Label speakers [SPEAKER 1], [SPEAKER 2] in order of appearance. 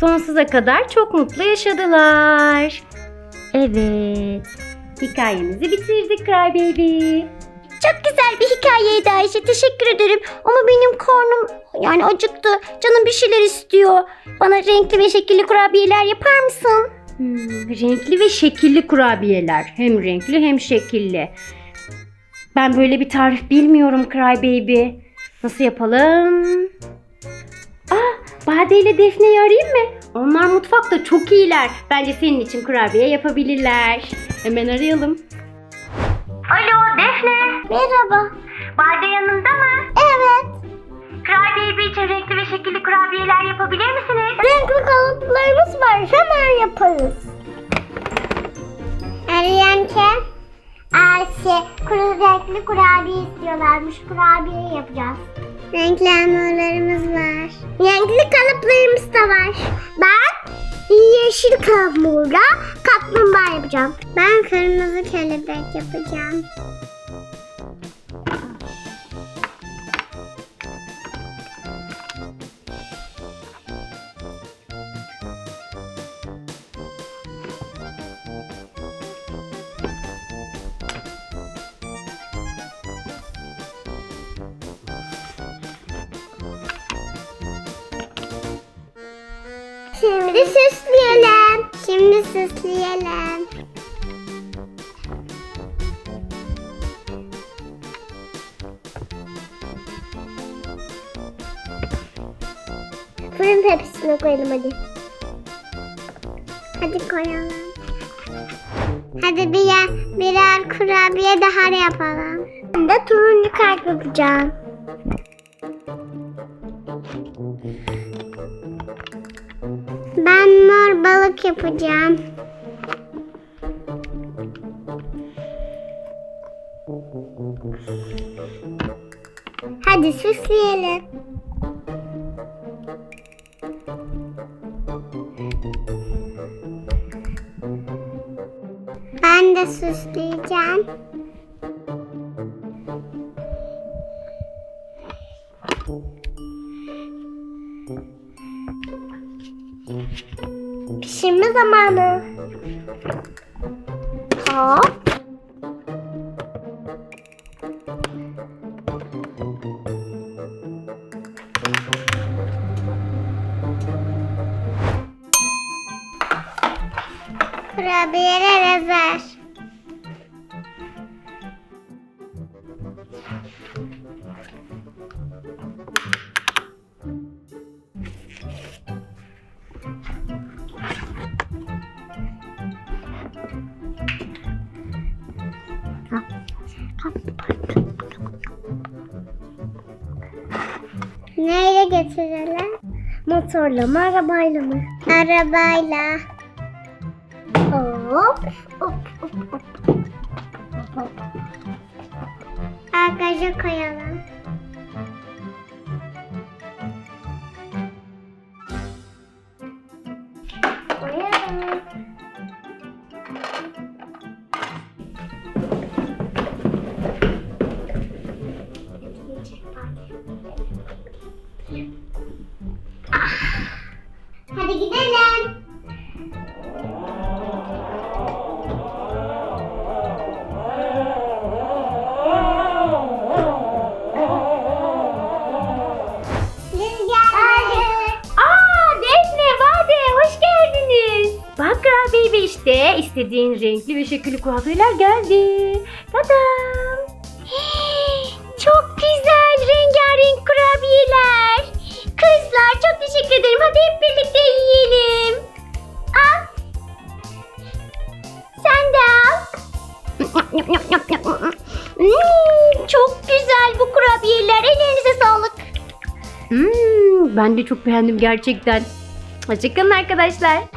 [SPEAKER 1] Sonsuza kadar çok mutlu yaşadılar. Evet. Hikayemizi bitirdik Cry Baby.
[SPEAKER 2] Çok güzel bir hikayeydi Ayşe. Teşekkür ederim. Ama benim karnım yani acıktı. Canım bir şeyler istiyor. Bana renkli ve şekilli kurabiyeler yapar mısın?
[SPEAKER 1] Hmm, renkli ve şekilli kurabiyeler. Hem renkli hem şekilli. Ben böyle bir tarif bilmiyorum Cry Baby. Nasıl yapalım? Aa, Bade ile Defne'yi arayayım mı? Onlar mutfakta çok iyiler. Bence senin için kurabiye yapabilirler. Hemen arayalım. Alo Defne.
[SPEAKER 2] Merhaba.
[SPEAKER 1] Bade yanında mı?
[SPEAKER 2] Evet.
[SPEAKER 1] Cry Baby için renkli ve şekilli kurabiyeler yapabilir misiniz?
[SPEAKER 2] Renkli kalıplarımız var. Hemen yaparız. Arayan kim? Ayşe. Kuru renkli kurabiye istiyorlarmış. Kurabiye yapacağız. Renkli hamurlarımız var. Renkli kalıplarımız da var. Ben yeşil hamurla kaplumbağa yapacağım. Ben kırmızı kelebek yapacağım. Şimdi süsleyelim. Şimdi süsleyelim. Fırın tepsisine koyalım hadi. Hadi koyalım. Hadi birer, birer kurabiye daha yapalım. Ben de turuncu kalp yapacağım. Balık yapacağım. Hadi süsleyelim. Ben de süsleyeceğim. Pişirme zamanı. Hop. Kurabiyeler hazır. Neyle getirelim? Motorla mı arabayla mı? Arabayla. Hop. Hop hop hop. Bagaja. Koyalım.
[SPEAKER 1] İstediğin renkli ve şekilli kurabiyeler geldi. Tadam.
[SPEAKER 2] Çok güzel rengarenk kurabiyeler. Kızlar çok teşekkür ederim. Hadi hep birlikte yiyelim. Al. Sen de al. Hmm, çok güzel bu kurabiyeler. Ellerinize sağlık.
[SPEAKER 1] Hmm, ben de çok beğendim gerçekten. Hoşçakalın arkadaşlar.